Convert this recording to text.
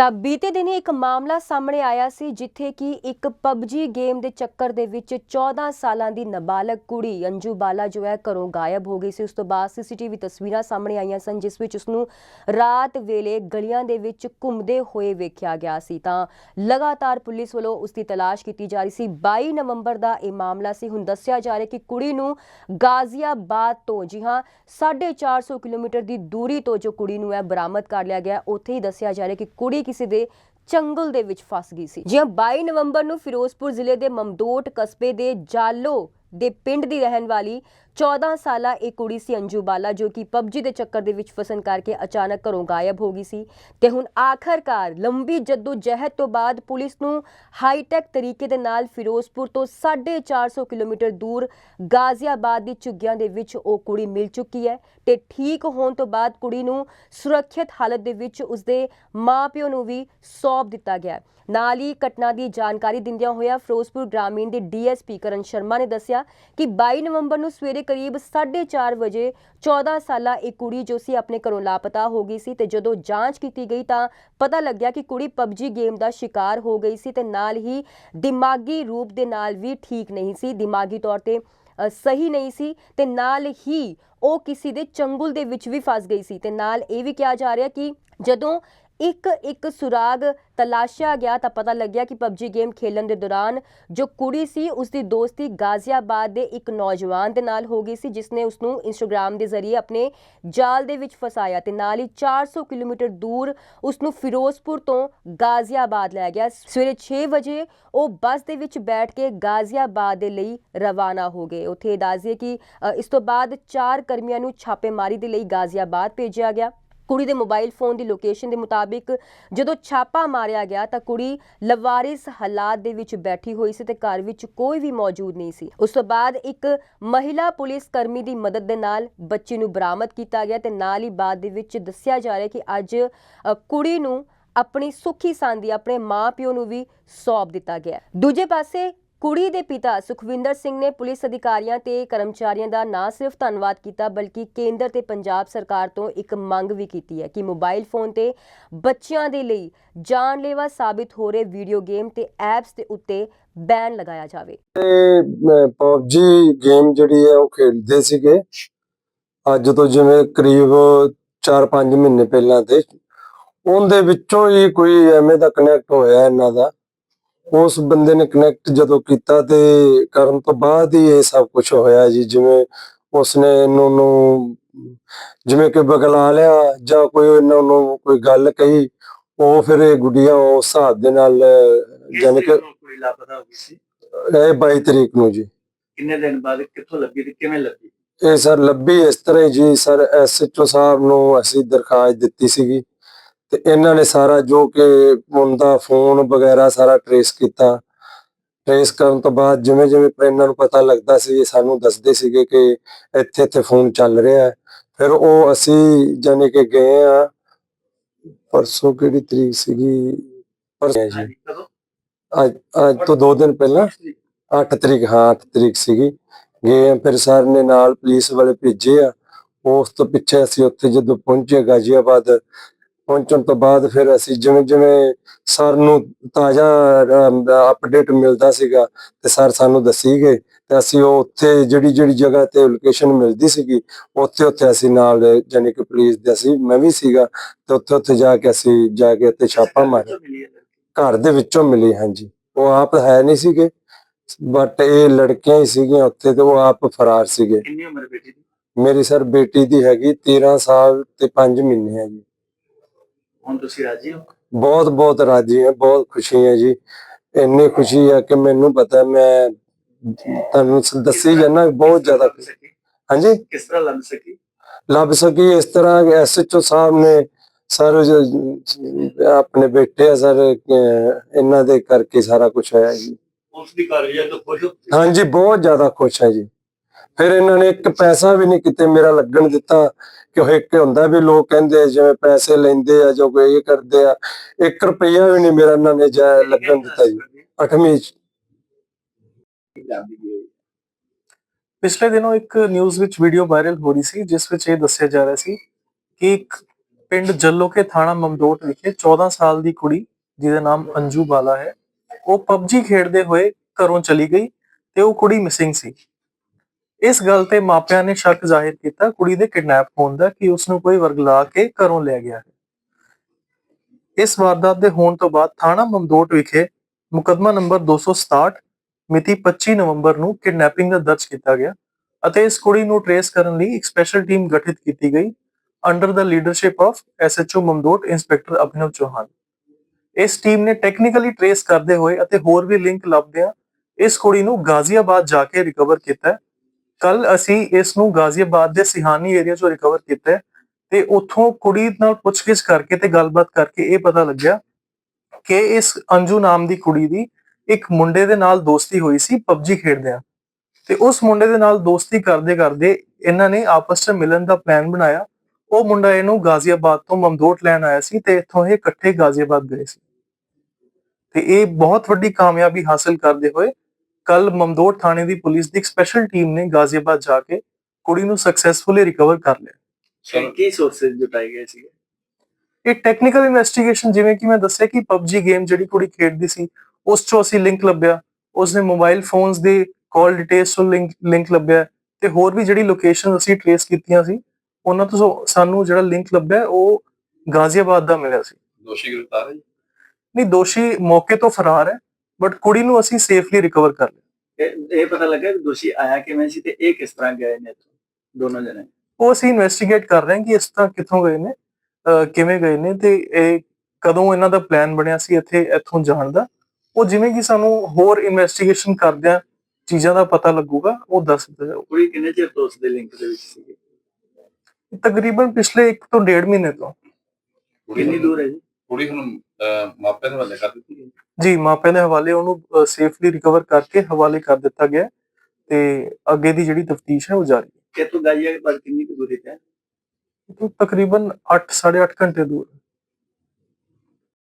ਤਾਂ ਬੀਤੇ ਦਿਨੀ ਇੱਕ ਮਾਮਲਾ ਸਾਹਮਣੇ ਆਇਆ ਸੀ, ਜਿੱਥੇ ਕਿ ਇੱਕ ਪਬਜੀ ਗੇਮ ਦੇ ਚੱਕਰ ਦੇ ਵਿੱਚ 14 ਸਾਲਾਂ ਦੀ ਨਾਬਾਲਗ ਕੁੜੀ ਅੰਜੂ ਬਾਲਾ ਜੋ ਹੈ ਘਰੋਂ ਗਾਇਬ ਹੋ ਗਈ ਸੀ। ਉਸ ਤੋਂ ਬਾਅਦ ਸੀਸੀਟੀਵੀ ਤਸਵੀਰਾਂ ਸਾਹਮਣੇ ਆਈਆਂ ਸਨ, ਜਿਸ ਵਿੱਚ ਉਸ ਨੂੰ ਰਾਤ ਵੇਲੇ ਗਲੀਆਂ ਦੇ ਵਿੱਚ ਘੁੰਮਦੇ ਹੋਏ ਵੇਖਿਆ ਗਿਆ ਸੀ। ਤਾਂ ਲਗਾਤਾਰ ਪੁਲਿਸ ਵੱਲੋਂ ਉਸ ਦੀ ਤਲਾਸ਼ ਕੀਤੀ ਜਾ ਰਹੀ ਸੀ। 22 ਨਵੰਬਰ ਦਾ ਇਹ ਮਾਮਲਾ ਸੀ। ਹੁਣ ਦੱਸਿਆ ਜਾ ਰਿਹਾ ਕਿ ਕੁੜੀ ਨੂੰ ਗਾਜ਼ੀਆਬਾਦ ਤੋਂ, ਜੀ ਹਾਂ 450 ਕਿਲੋਮੀਟਰ ਦੀ ਦੂਰੀ ਤੋਂ ਜੋ ਕੁੜੀ ਨੂੰ ਹੈ ਬਰਾਮਦ ਕਰ ਲਿਆ ਗਿਆ। ਉੱਥੇ ਹੀ ਦੱਸਿਆ ਜਾ ਰਿਹਾ ਕਿ ਕੁੜੀ ਕਿਸੇ ਦੇ ਚੰਗਲ ਦੇ ਵਿੱਚ ਫਸ ਗਈ ਸੀ। ਜਿਵੇਂ 22 ਨਵੰਬਰ ਨੂੰ ਫਿਰੋਜ਼ਪੁਰ ਜ਼ਿਲ੍ਹੇ ਦੇ ਮਮਦੋਟ ਕਸਬੇ ਦੇ ਜਾਲੋ ਦੇ ਪਿੰਡ ਦੀ ਰਹਿਣ ਵਾਲੀ 14 ਸਾਲਾ ਇਹ ਕੁੜੀ ਸੀ ਅੰਜੂ ਬਾਲਾ, ਜੋ ਕਿ ਪਬਜੀ ਦੇ ਚੱਕਰ ਦੇ ਵਿੱਚ ਫਸਣ ਕਰਕੇ ਅਚਾਨਕ ਘਰੋਂ ਗਾਇਬ ਹੋ ਗਈ ਸੀ। ਤੇ ਹੁਣ ਆਖਰਕਾਰ ਲੰਬੀ ਜੱਦੋ ਜਹਿਦ ਤੋਂ ਬਾਅਦ ਪੁਲਿਸ ਨੂੰ ਹਾਈਟੈਕ ਤਰੀਕੇ ਦੇ ਨਾਲ ਫਿਰੋਜ਼ਪੁਰ ਤੋਂ 450 ਕਿਲੋਮੀਟਰ ਦੂਰ ਗਾਜ਼ੀਆਬਾਦ ਦੀ ਝੁੱਗੀਆਂ ਦੇ ਵਿੱਚ ਉਹ ਕੁੜੀ ਮਿਲ ਚੁੱਕੀ ਹੈ ਤੇ ਠੀਕ ਹੋਣ ਤੋਂ ਬਾਅਦ ਕੁੜੀ ਨੂੰ ਸੁਰੱਖਿਅਤ ਹਾਲਤ ਦੇ ਵਿੱਚ ਉਸਦੇ ਮਾਪਿਓ ਨੂੰ ਵੀ ਸੌਂਪ ਦਿੱਤਾ ਗਿਆ ਨਾਲ ਹੀ ਘਟਨਾ ਦੀ ਜਾਣਕਾਰੀ ਦਿੰਦਿਆਂ ਹੋਇਆ ਫਿਰੋਜ਼ਪੁਰ ਗ੍ਰਾਮੀਣ ਦੇ ਡੀਐਸਪੀ ਕਰਨ ਸ਼ਰਮਾ ਨੇ ਦੱਸਿਆ ਕਿ 22 ਨਵੰਬਰ ਨੂੰ ਸਵੇਰੇ ਕਰੀਬ 4:30 ਵਜੇ 14 ਸਾਲਾ ਇੱਕ ਕੁੜੀ ਜੋ ਸੀ ਆਪਣੇ ਘਰੋਂ ਲਾਪਤਾ ਹੋ ਗਈ ਸੀ ਤੇ ਜਦੋਂ ਜਾਂਚ ਕੀਤੀ ਗਈ ਤਾਂ ਪਤਾ ਲੱਗਿਆ ਕਿ ਕੁੜੀ ਪਬਜੀ ਗੇਮ ਦਾ ਸ਼ਿਕਾਰ ਹੋ ਗਈ ਸੀ ਤੇ ਨਾਲ ਹੀ ਦਿਮਾਗੀ ਰੂਪ ਦੇ ਨਾਲ ਵੀ ਠੀਕ ਨਹੀਂ ਸੀ, ਦਿਮਾਗੀ ਤੌਰ ਤੇ ਸਹੀ ਨਹੀਂ ਸੀ ਤੇ ਨਾਲ ਹੀ ਉਹ ਕਿਸੇ ਦੇ ਚੰਗੁਲ ਦੇ ਵਿੱਚ ਵੀ ਫਸ ਗਈ ਸੀ ਤੇ ਨਾਲ ਇਹ ਵੀ ਕਿਹਾ ਜਾ ਰਿਹਾ ਕਿ ਜਦੋਂ ਇੱਕ ਇੱਕ ਸੁਰਾਗ ਤਲਾਸ਼ਿਆ ਗਿਆ ਤਾਂ ਪਤਾ ਲੱਗਿਆ ਕਿ ਪਬਜੀ ਗੇਮ ਖੇਲਣ ਦੇ ਦੌਰਾਨ ਜੋ ਕੁੜੀ ਸੀ ਉਸ ਦੀ ਦੋਸਤੀ ਗਾਜ਼ੀਆਬਾਦ ਦੇ ਇੱਕ ਨੌਜਵਾਨ ਦੇ ਨਾਲ ਹੋ ਗਈ ਸੀ ਜਿਸ ਨੇ ਉਸ ਨੂੰ ਇੰਸਟਾਗ੍ਰam ਦੇ ਜ਼ਰੀਏ ਆਪਣੇ ਜਾਲ ਦੇ ਵਿੱਚ ਫਸਾਇਆ ਤੇ ਨਾਲ ਹੀ 400 ਕਿਲੋਮੀਟਰ ਦੂਰ ਉਸ ਨੂੰ ਫਿਰੋਜ਼ਪੁਰ ਤੋਂ ਗਾਜ਼ੀਆਬਾਦ ਲੈ ਗਿਆ। ਸਵੇਰੇ 6 ਵਜੇ ਉਹ ਬੱਸ ਦੇ ਵਿੱਚ ਬੈਠ ਕੇ ਗਾਜ਼ੀਆਬਾਦ ਦੇ ਲਈ ਰਵਾਨਾ ਹੋ ਗਏ। ਉੱਥੇ ਦੱਸਦੇ ਕਿ ਇਸ ਤੋਂ ਬਾਅਦ ਚਾਰ ਕਰਮੀਆਂ ਨੂੰ ਛਾਪੇਮਾਰੀ ਦੇ ਲਈ ਗਾਜ਼ੀਆਬਾਦ ਭੇਜਿਆ ਗਿਆ। ਕੁੜੀ ਦੇ ਮੋਬਾਈਲ ਫੋਨ ਦੀ ਲੋਕੇਸ਼ਨ ਦੇ ਮੁਤਾਬਿਕ ਜਦੋਂ ਛਾਪਾ ਮਾਰਿਆ ਗਿਆ ਤਾਂ ਕੁੜੀ ਲਵਾਰਿਸ ਹਾਲਾਤ ਦੇ ਵਿੱਚ ਬੈਠੀ ਹੋਈ ਸੀ ਤੇ ਘਰ ਵਿੱਚ ਕੋਈ ਵੀ ਮੌਜੂਦ ਨਹੀਂ ਸੀ। ਉਸ ਤੋਂ ਬਾਅਦ ਇੱਕ ਮਹਿਲਾ ਪੁਲਿਸ ਕਰਮੀ ਦੀ ਮਦਦ ਦੇ ਨਾਲ ਬੱਚੀ ਨੂੰ ਬਰਾਮਦ ਕੀਤਾ ਗਿਆ ਤੇ ਨਾਲ ਹੀ ਬਾਅਦ ਦੇ ਵਿੱਚ ਦੱਸਿਆ ਜਾ ਰਿਹਾ ਕਿ ਅੱਜ ਕੁੜੀ ਨੂੰ ਆਪਣੀ ਸੁੱਖੀ ਸਾਂਦੀ ਆਪਣੇ ਮਾਪਿਓ ਨੂੰ ਵੀ ਸੌਂਪ ਦਿੱਤਾ ਗਿਆ ਦੂਜੇ ਪਾਸੇ ਕੁੜੀ ਦੇ ਪਿਤਾ ਸੁਖਵਿੰਦਰ ਸਿੰਘ ਨੇ ਪੁਲਿਸ ਅਧਿਕਾਰੀਆਂ ਤੇ ਕਰਮਚਾਰੀਆਂ ਦਾ ਨਾ ਸਿਰਫ ਧੰਨਵਾਦ ਕੀਤਾ, ਬਲਕਿ ਕੇਂਦਰ ਤੇ ਪੰਜਾਬ ਸਰਕਾਰ ਤੋਂ ਇੱਕ ਮੰਗ ਵੀ ਕੀਤੀ ਹੈ ਕਿ ਮੋਬਾਈਲ ਫੋਨ ਤੇ ਬੱਚਿਆਂ ਦੇ ਲਈ ਜਾਨਲੇਵਾ ਸਾਬਿਤ ਹੋ ਰਹੇ ਵੀਡੀਓ ਗੇਮ ਤੇ ਐਪਸ ਦੇ ਉੱਤੇ ਬੈਨ ਲਗਾਇਆ ਜਾਵੇ। ਤੇ ਪਬਜੀ ਗੇਮ ਜਿਹੜੀ ਹੈ ਉਹ ਖੇਡਦੇ ਸੀਗੇ। ਅੱਜ ਤੋਂ ਜਿਵੇਂ ਕਰੀਬ 4-5 ਮਹੀਨੇ ਪਹਿਲਾਂ ਤੇ, ਉਹਦੇ ਵਿੱਚੋਂ ਹੀ ਕੋਈ ਐਵੇਂ ਦਾ ਕਨੈਕਟ ਹੋਇਆ ਇਹਨਾਂ ਦਾ। ਉਸ ਬੰਦੇ ਨੇ ਕਨੈਕਟ ਜਦੋਂ ਕੀਤਾ ਤੇ ਕਰਨ ਤੋਂ ਬਾਅਦ ਹੀ ਇਹ ਸਭ ਕੁਝ ਹੋਇਆ ਜੀ ਜਿਵੇਂ ਉਸਨੇ ਇਹਨੂੰ ਨੂੰ ਜਿਵੇਂ ਕਿ ਬਗਲਾ ਲਿਆ ਜਾਂ ਕੋਈ ਇਹਨਾਂ ਨੂੰ ਕੋਈ ਗੱਲ ਕਹੀ ਉਹ ਫਿਰ ਇਹ ਗੁੱਡੀਆਂ ਉਸ ਹਿਸਾਬ ਦੇ ਨਾਲ ਜਾਣੀ ਕਿ ਕੁੜੀ ਲਾਪਤਾ ਹੋ ਗਈ ਸੀ ਇਹ 22 ਤਰੀਕ ਨੂੰ ਜੀ। ਕਿੰਨੇ ਦਿਨ ਬਾਅਦ ਕਿੱਥੋਂ ਲੱਗੀ ਤੇ ਕਿਵੇਂ ਲੱਗੀ ਇਹ ਸਰ ਲੱਭੀ ਇਸ ਤਰ੍ਹਾਂ ਜੀ ਸਰ ਐਸਐਚਓ ਸਾਹਿਬ ਨੂੰ ਅਸੀਂ ਦਰਖਾਸਤ ਦਿੱਤੀ ਸੀਗੀ। ਤੇ ਇਹਨਾਂ ਨੇ ਸਾਰਾ ਜੋ ਕਿ ਮੁੰਡਾ ਫੋਨ ਵਗੈਰਾ ਸਾਰਾ ਟਰੇਸ ਕੀਤਾ। ਟਰੇਸ ਕਰਨ ਤੋਂ ਬਾਅਦ ਜਿਵੇਂ ਜਿਵੇਂ ਇਹਨਾਂ ਨੂੰ ਪਤਾ ਲੱਗਦਾ ਸੀ ਇਹ ਸਾਨੂੰ ਦੱਸਦੇ ਸੀਗੇ ਕਿ ਇੱਥੇ ਇੱਥੇ ਫੋਨ ਚੱਲ ਰਿਹਾ ਹੈ। ਫਿਰ ਉਹ ਅਸੀਂ ਜਾਣੇ ਕਿ ਗਏ ਆ। ਪਰਸੋਂ ਕਿਹੜੀ ਤਰੀਕ ਸੀਗੀ? ਪਰਸੋਂ ਜੀ ਅੱਜ ਅੱਜ ਤੋਂ ਦੋ ਦਿਨ ਪਹਿਲਾਂ। 8 ਤਰੀਕ ਹਾਂ 8 ਤਰੀਕ ਸੀਗੀ। ਗਏ ਆ ਫਿਰ ਸਰ ਨੇ ਨਾਲ ਪੁਲਿਸ ਵਾਲੇ ਭੇਜੇ ਆ। ਉਸ ਤੋਂ ਪਿੱਛੇ ਅਸੀਂ ਉੱਥੇ ਜਦੋਂ ਪਹੁੰਚੇ ਗਾਜ਼ੀਆਬਾਦ ਪਹੁੰਚਣ ਤੋਂ ਬਾਅਦ ਫਿਰ ਅਸੀਂ ਜਿਵੇਂ ਜਿਵੇਂ ਸਰ ਨੂੰ ਤਾਜ਼ਾ ਅਪਡੇਟ ਮਿਲਦਾ ਸੀਗਾ ਤੇ ਸਰ ਸਾਨੂੰ ਦੱਸੀ ਗਏ ਤੇ ਅਸੀਂ ਉਹ ਉੱਥੇ ਜਿਹੜੀ ਜਿਹੜੀ ਜਗ੍ਹਾ ਤੇ ਲੋਕੇਸ਼ਨ ਮਿਲਦੀ ਸੀਗੀ ਉੱਥੇ ਉੱਥੇ ਅਸੀਂ ਨਾਲ ਜਾਣੀ ਕਿ ਪੁਲਿਸ ਦੇ ਅਸੀਂ ਮੈਂ ਵੀ ਸੀਗਾ ਤੇ ਉੱਥੇ ਉੱਥੇ ਜਾ ਕੇ ਅਸੀਂ ਜਾ ਕੇ ਉੱਥੇ ਛਾਪਾ ਮਾਰਿਆ? ਘਰ ਦੇ ਵਿੱਚੋਂ ਮਿਲੀ ਹਾਂਜੀ। ਉਹ ਆਪ ਹੈ ਨਹੀਂ ਸੀਗੇ ਬਟ ਇਹ ਲੜਕੀਆਂ ਹੀ ਸੀਗੀਆਂ ਉੱਥੇ ਤੇ ਉਹ ਆਪ ਫਰਾਰ ਸੀਗੇ। ਕਿੰਨੀ ਉਮਰ ਬੇਟੀ ਦੀ? ਮੇਰੀ ਸਰ ਬੇਟੀ ਦੀ ਹੈਗੀ 13 ਸਾਲ ਤੇ 5 ਮਹੀਨੇ ਹੈ ਜੀ। ਹੁਣ ਤੁਸੀਂ ਰਾਜੀ ਹੋ? ਬਹੁਤ ਬਹੁਤ ਰਾਜੀ ਹਾਂ ਬਹੁਤ ਖੁਸ਼ੀ ਹੈ ਜੀ। ਇੰਨੀ ਖੁਸ਼ੀ ਹੈ ਕਿ ਮੈਨੂੰ ਪਤਾ ਮੈਂ ਤੁਹਾਨੂੰ ਦੱਸੀ ਜਾਣਾ ਬਹੁਤ ਜ਼ਿਆਦਾ? ਹਾਂਜੀ? ਕਿਸ ਤਰ੍ਹਾਂ ਲੱਭ ਸਕੀ? ਲੱਭ ਸਕੀ ਇਸ ਤਰ੍ਹਾਂ ਐਸਐਚਓ ਸਾਹਿਬ ਨੇ ਸਰ ਆਪਣੇ ਬੇਟੇ ਆ ਸਰ ਇਹਨਾਂ ਦੇ ਕਰਕੇ ਸਾਰਾ ਕੁਝ ਹੋਇਆ ਜੀ। ਉਸ ਦੀ ਕਾਰਵਾਈ ਤੋਂ ਖੁਸ਼ ਹੋ? ਹਾਂਜੀ ਬਹੁਤ ਜ਼ਿਆਦਾ ਖੁਸ਼ ਹੈ ਜੀ। ਫਿਰ ਇਹਨਾਂ ਨੇ ਇੱਕ ਪੈਸਾ ਵੀ ਨਹੀਂ ਕਿਤੇ ਮੇਰਾ ਲੱਗਣ ਦਿੱਤਾ। ਕਿ ਇੱਕ ਹੁੰਦਾ ਵੀ ਲੋਕ ਕਹਿੰਦੇ ਜਿਵੇਂ ਪੈਸੇ ਲੈਂਦੇ ਆ ਜੋ ਕੋਈ ਇਹ ਕਰਦੇ ਆ 1 ਰੁਪਈਆ ਵੀ ਨਹੀਂ ਮੇਰਾ ਇਹਨਾਂ ਨੇ ਜਾ ਲੱਗਣ ਦਿੱਤਾ ਜੀ ਅੱਠਵੀਂ ਚ। ਪਿਛਲੇ ਦਿਨੋਂ ਇੱਕ ਨਿਊਜ਼ ਵਿੱਚ ਵੀਡੀਓ ਵਾਇਰਲ ਹੋ ਰਹੀ ਸੀ, ਜਿਸ ਵਿੱਚ ਇਹ ਦੱਸਿਆ ਜਾ ਰਿਹਾ ਸੀ ਕਿ ਇੱਕ ਪਿੰਡ ਜੱਲੋਕੇ ਥਾਣਾ ਮਮਦੋਟ ਵਿਖੇ 14 ਸਾਲ ਦੀ ਕੁੜੀ, ਜਿਹਦਾ ਨਾਮ ਅੰਜੂ ਬਾਲਾ ਹੈ, ਉਹ ਪਬਜੀ ਖੇਡਦੇ ਹੋਏ ਘਰੋਂ ਚਲੀ ਗਈ ਤੇ ਉਹ ਕੁੜੀ ਮਿਸਿੰਗ ਸੀ। ਇਸ ਗੱਲ ਤੇ ਮਾਪਿਆਂ ਨੇ ਸ਼ੱਕ ਜ਼ਾਹਿਰ ਕੀਤਾ, ਕੁੜੀ ਦੇ ਕਿਡਨੈਪ ਹੋਣ ਦਾ, ਕਿ ਉਸ ਨੂੰ ਕੋਈ ਵਰਗਲਾ ਕੇ ਘਰੋਂ ਲੈ ਗਿਆ ਹੈ। ਇਸ ਵਾਰਦਾਤ ਦੇ ਹੋਣ ਤੋਂ ਬਾਅਦ ਥਾਣਾ ਮਮਦੋਟ ਵਿਖੇ ਮੁਕੱਦਮਾ ਨੰਬਰ 267 ਮਿਤੀ 25 ਨਵੰਬਰ ਨੂੰ ਕਿਡਨੈਪਿੰਗ ਦਾ ਦਰਜ ਕੀਤਾ ਗਿਆ ਅਤੇ ਇਸ ਕੁੜੀ ਨੂੰ ਟਰੇਸ ਕਰਨ ਲਈ ਇੱਕ ਸਪੈਸ਼ਲ ਟੀਮ ਗਠਿਤ ਕੀਤੀ ਗਈ under the leadership of SHO Mamdot inspector Abhinav Chauhan. ਇਸ ਟੀਮ ਨੇ ਟੈਕਨੀਕਲੀ ਟਰੇਸ ਕਰਦੇ ਹੋਏ ਅਤੇ ਹੋਰ ਵੀ ਲਿੰਕ ਲੱਭਦਿਆਂ ਇਸ ਕੁੜੀ ਨੂੰ ਗਾਜ਼ੀਆਬਾਦ ਜਾ ਕੇ ਰਿਕਵਰ ਕੀਤਾ ਕੱਲ ਅਸੀਂ ਇਸ ਨੂੰ ਗਾਜ਼ੀਆਬਾਦ ਦੇ ਸਿਹਾਨੀ ਏਰੀਆ ਚੋਂ ਰਿਕਵਰ ਕੀਤਾ ਹੈ ਤੇ ਉੱਥੋਂ ਕੁੜੀ ਨਾਲ ਪੁੱਛਗਿੱਛ ਕਰਕੇ ਤੇ ਗੱਲਬਾਤ ਕਰਕੇ ਇਹ ਪਤਾ ਲੱਗਿਆ ਕਿ ਇਸ ਅੰਜੂ ਨਾਮ ਦੀ ਕੁੜੀ ਦੀ ਇੱਕ ਮੁੰਡੇ ਦੇ ਨਾਲ ਦੋਸਤੀ ਹੋਈ ਸੀ ਪਬਜੀ ਖੇਡਦਿਆਂ। ਤੇ ਉਸ ਮੁੰਡੇ ਦੇ ਨਾਲ ਦੋਸਤੀ ਕਰਦੇ ਕਰਦੇ ਇਹਨਾਂ ਨੇ ਆਪਸ 'ਚ ਮਿਲਣ ਦਾ ਪਲਾਨ ਬਣਾਇਆ। ਉਹ ਮੁੰਡਾ ਇਹਨੂੰ ਗਾਜ਼ੀਆਬਾਦ ਤੋਂ ਮਮਦੋਟ ਲੈਣ ਆਇਆ ਸੀ ਤੇ ਇੱਥੋਂ ਇਹ ਇਕੱਠੇ ਗਾਜ਼ੀਆਬਾਦ ਗਏ ਸੀ। ਤੇ ਇਹ ਬਹੁਤ ਵੱਡੀ ਕਾਮਯਾਬੀ ਹਾਸਲ ਕਰਦੇ ਹੋਏ ਕੱਲ ਮਮਦੋਟ ਥਾਣੇ ਦੀ ਪੁਲਿਸ ਦੀ ਇੱਕ ਸਪੈਸ਼ਲ ਟੀਮ ਨੇ ਗਾਜ਼ੀਆਬਾਦ ਜਾ ਕੇ ਕੁੜੀ ਨੂੰ ਸਕਸੈਸਫੁਲੀ ਰਿਕਵਰ ਕਰ ਲਿਆ। ਕੀ- ਕੀ ਸੋਰਸਸ ਜੁਟਾਏ ਗਏ ਸੀ ਇਹ ਟੈਕਨੀਕਲ ਇਨਵੈਸਟੀਗੇਸ਼ਨ ਜਿਵੇਂ ਕਿ ਮੈਂ ਦੱਸਿਆ ਕਿ PUBG ਗੇਮ ਜਿਹੜੀ ਕੁੜੀ ਖੇਡਦੀ ਸੀ ਉਸ ਚੋਂ ਅਸੀਂ ਲਿੰਕ ਲੱਭਿਆ। ਉਸਨੇ ਮੋਬਾਈਲ ਫੋਨਸ ਦੇ ਕਾਲ ਡਿਟੇਲਸ ਤੋਂ ਲਿੰਕ ਲਿੰਕ ਲੱਭਿਆ। ਤੇ ਹੋਰ ਵੀ ਜਿਹੜੀ ਲੋਕੇਸ਼ਨ ਅਸੀਂ ਟ੍ਰੇਸ ਕੀਤੀਆਂ ਸੀ ਉਹਨਾਂ ਤੋਂ ਸਾਨੂੰ ਜਿਹੜਾ ਲਿੰਕ ਲੱਭਿਆ ਉਹ ਗਾਜ਼ੀਆਬਾਦ ਦਾ ਮਿਲਿਆ ਸੀ। ਦੋਸ਼ੀ ਗ੍ਰਿਫਤਾਰ ਹੈ ਜੀ? ਨਹੀਂ ਦੋਸ਼ੀ ਮੌਕੇ ਤੋਂ ਫਰਾਰ ਹੈ। ਬਟ ਕੁੜੀ ਨੂੰ ਅਸੀਂ ਸੇਫਲੀ ਰਿਕਵਰ ਕਰ ਲਿਆ। ਇਹ ਇਹ ਪਤਾ ਲੱਗਾ ਕਿ ਦੋਸ਼ੀ ਆਇਆ ਕਿਵੇਂ ਸੀ ਤੇ ਇਹ ਕਿਸ ਤਰ੍ਹਾਂ ਗਏ ਨੇ ਇੱਥੋਂ? ਦੋਨੋਂ ਜਣੇ। ਉਹ ਅਸੀਂ ਇਨਵੈਸਟੀਗੇਟ ਕਰ ਰਹੇ ਹਾਂ ਕਿ ਇਸ ਤਰ੍ਹਾਂ ਕਿੱਥੋਂ ਗਏ ਨੇ ਅਹ ਕਿਵੇਂ ਗਏ ਨੇ ਤੇ ਇਹ ਕਦੋਂ ਇਹਨਾਂ ਦਾ ਪਲਾਨ ਬਣਿਆ ਸੀ ਇੱਥੇ ਇੱਥੋਂ ਜਾਣ ਦਾ। ਉਹ ਜਿਵੇਂ ਕਿ ਸਾਨੂੰ ਹੋਰ ਇਨਵੈਸਟੀਗੇਸ਼ਨ ਕਰਦਿਆਂ ਚੀਜ਼ਾਂ ਦਾ ਪਤਾ ਲੱਗੂਗਾ ਉਹ ਦੱਸ ਦਿੱਤਾ ਜਾਊ ਕੁੜੀ ਕਿੰਨੇ ਚਿਰ ਤੋਂ ਉਸ ਦੇ ਲਿੰਕ ਦੇ ਵਿੱਚ ਸੀ ਤਕਰੀਬਨ ਪਿਛਲੇ 1 ਤੋਂ 1.5 ਮਹੀਨੇ ਤੋਂ। ਕੁੜੀ ਕਿੰਨੀ ਦੂਰ ਹੈ ਜੀ? ਕੁੜੀ ਹੁਣ ਮਾਪਿਆਂ ਦੇ ਹਵਾਲੇ ਕਰ ਦਿੱਤੀ ਗਈ ਜੀ ਮਾਪਿਆਂ ਦੇ ਹਵਾਲੇ ਉਹਨੂੰ ਸੇਫਲੀ ਰਿਕਵਰ ਕਰਕੇ ਹਵਾਲੇ ਕਰ ਦਿੱਤਾ ਗਿਆ ਤੇ ਅੱਗੇ ਦੀ ਜਿਹੜੀ ਤਫਤੀਸ਼ ਹੈ ਉਹ ਜਾਰੀ ਹੈ ਗਾਈਆ ਕਿੰਨੀ ਕੁ ਦੂਰੀ ਤੇ ਹੈ? ਤਕਰੀਬਨ 8 8.5 ਘੰਟੇ ਦੂਰ ਹੈ।